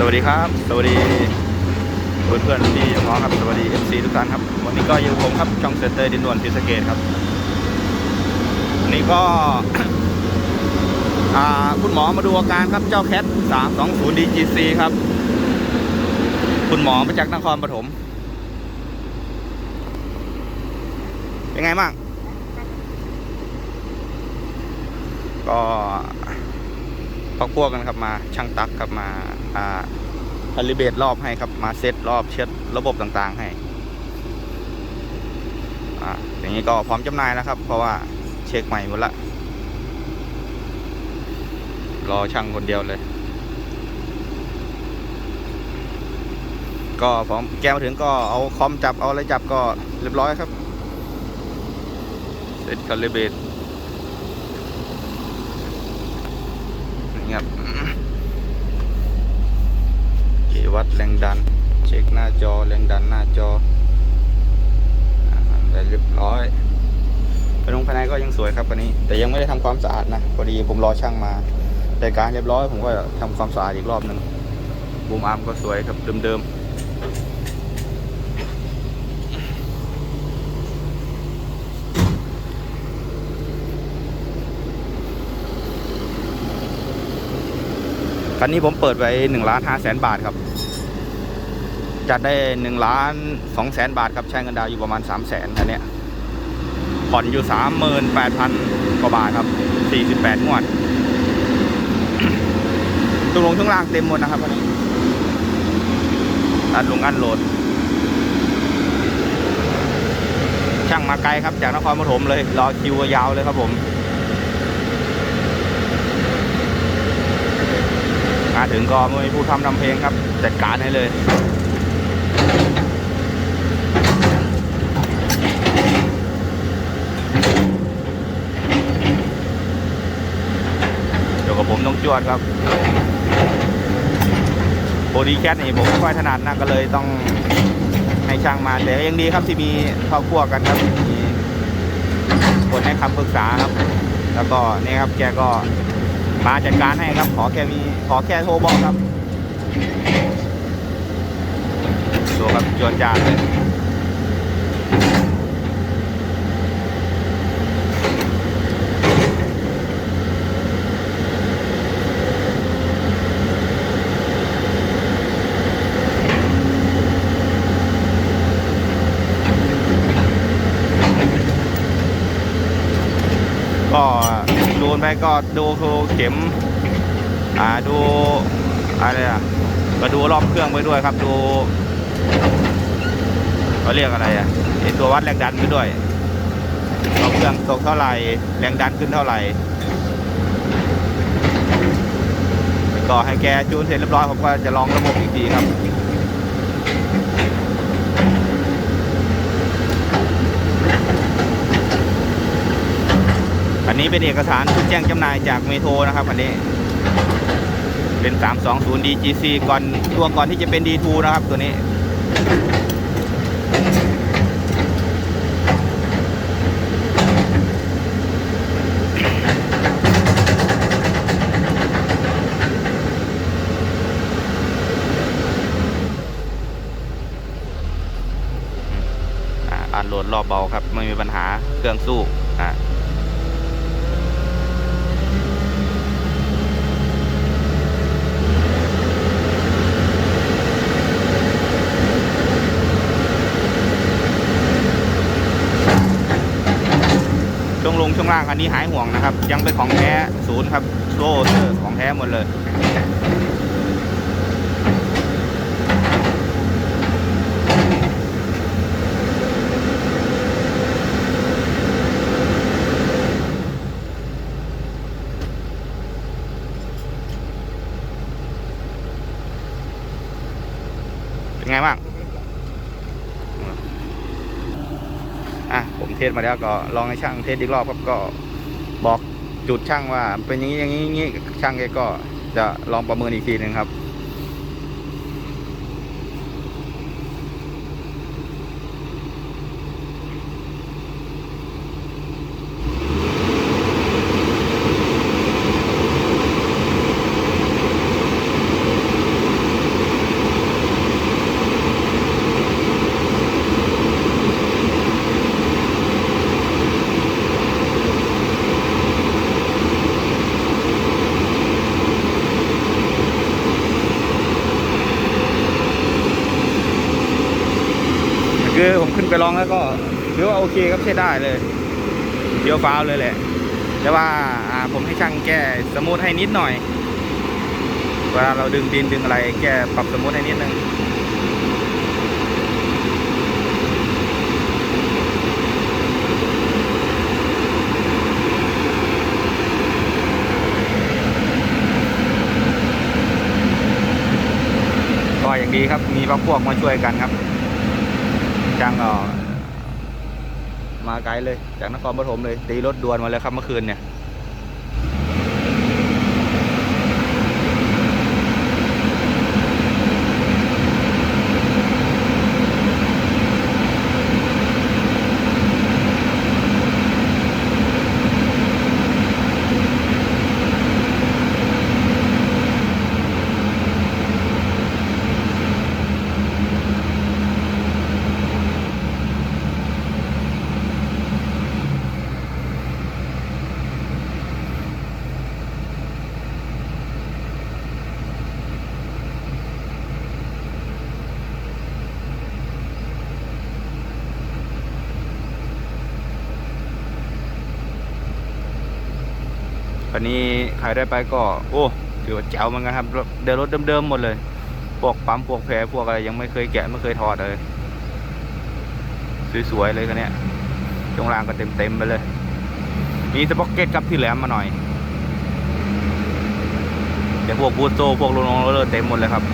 สวัสดีครับ สวัสดีเพื่อนเพื่อนๆพี่น้องครับ สวัสดี FC ทุกท่านครับ วันนี้ก็อยู่กับผมครับช่องเซนเตอร์ดินด่วนศรีสเกดครับวันนี้ก็คุณหมอมาดูอาการครับเจ้าแคท320 DGC ครับ คุณหมอมาจากนครปฐมเป็นไงบ้างก็ พักพวกกันครับมาช่างตักครับมาอ่าคาลิเบตรอบให้ครับมาเซตรอบเช็ดระบบต่างๆให้อ่าอย่างนี้ก็พร้อมจำหน่ายแล้วครับ เพราะว่าเช็คใหม่หมดละรอช่างคนเดียวเลย ก็พร้อมแกมาถึงก็เอาคอมจับเอาอะไรจับก็เรียบร้อยครับเซตคาลิเบต นี่ครับเกวัดแรงดัน เช็คหน้าจอแรงดันหน้าจออ่าได้เรียบร้อยภายในภายในก็ยังสวยครับวันนี้ แต่ยังไม่ได้ทำความสะอาดนะพอดีผมรอช่างมาแต่การเรียบร้อยผมก็ทำความสะอาดอีกรอบหนึ่งบูมอาร์มก็สวยครับเดิมๆ คันนี้ผมเปิดไว้หนึ่งล้านห้าแสนบาทครับ จัดได้หนึ่งล้านสองแสนบาทครับใช้เงินดาวอยู่ประมาณสามแสนคันเนี้ยผ่อนอยู่สามหมื่นแปดพันกว่าบาทครับสี่สิบแปดงวดตุ้งลงช่วงล่างเต็มหมดนะครับวันนี้ตัดลงอันโหลด ช่างมาไกลครับจากนครปฐมเลย รอคิว ยาวเลยครับผม มาถึงก็ไม่มีผู้ทำทำเพลงครับ จัดการให้เลยเดี๋ยวกับผมต้องจวดครับโบดีแคทนี่ผมไม่ค่อยถนัดนะก็เลยต้องให้ช่างมาแต่ยังดีครับที่มีครอครัวกันครับมีคนให้คำปรึกษาครับ แล้วก็นี่ครับแกก็ มาจัดการให้ครับ ขอแค่มีขอแค่โทรบอกครับดูครับจวนจานเลยก็ ดูไปก็ดูคือเข็ม อ่าดูอะไรอะก็ดูรอบเครื่องไปด้วยครับดูเขาเรียกอะไรอะไอตัววัดแรงดันไปด้วยรอบเครื่องตกเท่าไหร่แรงดันขึ้นเท่าไหร่ก็ให้แกจูนเสร็จเรียบร้อยผมก็จะลองระบบอีกทีครับ อันนี้เป็นเอกสารชุดแจ้งจำหน่ายจากเมโทรนะครับอันนี้ เป็น 320 DGC ก่อนตัวก่อนที่จะเป็น D2 นะครับตัวนี้อ่าอันโหลดรอบเบาครับ ไม่มีปัญหาเครื่องสู้อ่า ช่วงล่างอันนี้หายห่วงนะครับ ยังเป็นของแท้ศูนย์ครับโซ่เอร์ของแท้หมดเลยเป็นไงบ้าง อะผมเทสมาแล้วก็ลองให้ช่างเทสอีกรอบครับก็บอกจุดช่างว่าเป็นอย่างนี้อย่างนี้ช่างแกก็จะลองประเมินอีกทีหนึ่งครับ คือผมขึ้นไปลองแล้วก็ถือว่าโอเคครับใช้ได้เลยเดียวฟ้าวเลยแหละ แต่ว่าผมให้ช่างแก้สมูทให้นิดหน่อย เวลาเราดึงดินดึงอะไร แก้ปรับสมูทให้นิดนึงก็อย่างดีครับ มีพักพวกมาช่วยกันครับางมาไกลเลยจากนครปฐมเลยตีรถด่วนมาเลยครับเมื่อคืนเนี่ย คันนี้ใครได้ไปก็ โอ้ถือว่าแจ๋วเหมือนกันครับเดินรถเดิมๆหมดเลยพวกปั๊มพวกแพรพวกอะไรยังไม่เคยแกะไม่เคยถอดเลย สวยๆเลยคันเนี้ยช่วงล่างก็เต็มๆไปเลย มีสป็อกเก็ตกับที่แหลมมาหน่อยแต่พวกบูโซพวกโลนงโรลเลอร์เต็มหมดเลยครับ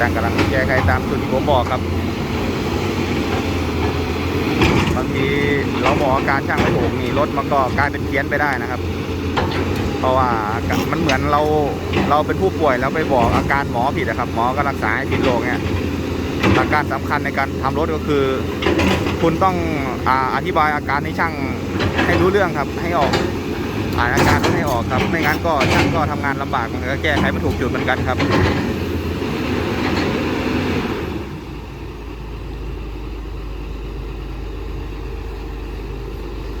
ช่าง แก้ไขตามจุดที่ผมบอกครับบางทีเราบอกอาการช่างไม่ถูกนี่รถมันก็กลายเป็นเพี้ยนไปได้นะครับ เพราะว่ามันเหมือนเราเราเป็นผู้ป่วยแล้วไปบอกอาการหมอผิดนะครับ หมอก็รักษาให้ผิดโรคเนี่ยอาการสำคัญในการทำรถก็คือ คุณต้องออธิบายอาการให้ช่างให้รู้เรื่องครับ ให้ออกอ่านอาการให้ออกครับไม่งั้นก็ช่างก็ทำงานลำบากมันก็แก้ไขไม่ถูกจุดเหมือนกันครับ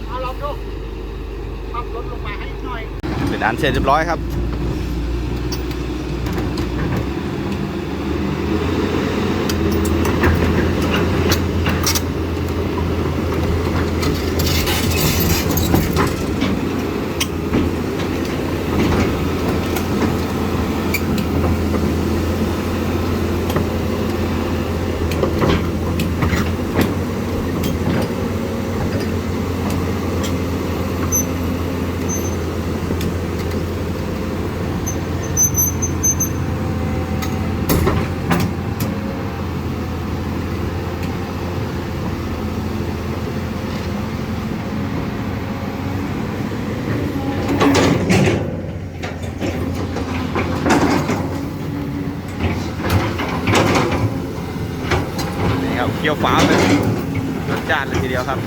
เอาลองดูขับรถลงมาให้หน่อย เป็นอันเสร็จเรียบร้อยครับ นี่ครับเคี่ยวฟ้าเลยรสจานเลยทีเดียวครับ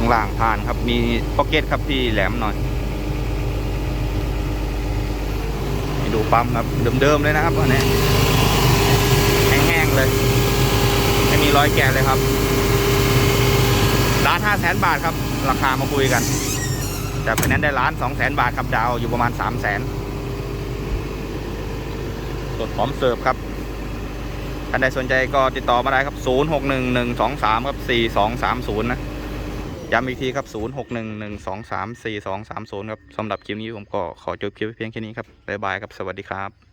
ข้างล่างผ่านครับ มีพ็อกเก็ตครับที่แหลมหน่อยดูปั๊มครับเดิมๆเลยนะครับอันนี้แห้งๆเลย ไม่มีรอยแกะเลยครับล้านห้าแสนบาทครับ ราคามาคุยกัน แต่ไฟแนนซ์ได้ล้านสองแสนบาทครับดาวอยู่ประมาณสามแสนสดพร้อมเสิร์ฟครับท่านใดสนใจก็ติดต่อมาได้ครับ 0 6 1 1 2 3 ครับ 4 2 3 0 นะ ย้ำอีกทีครับ 0 6 1 1 2 3 4 2 3 0 ครับสำหรับคลิปนี้ผมก็ขอจบคลิปไว้เพียงแค่นี้ครับ บ๊ายบายครับ สวัสดีครับ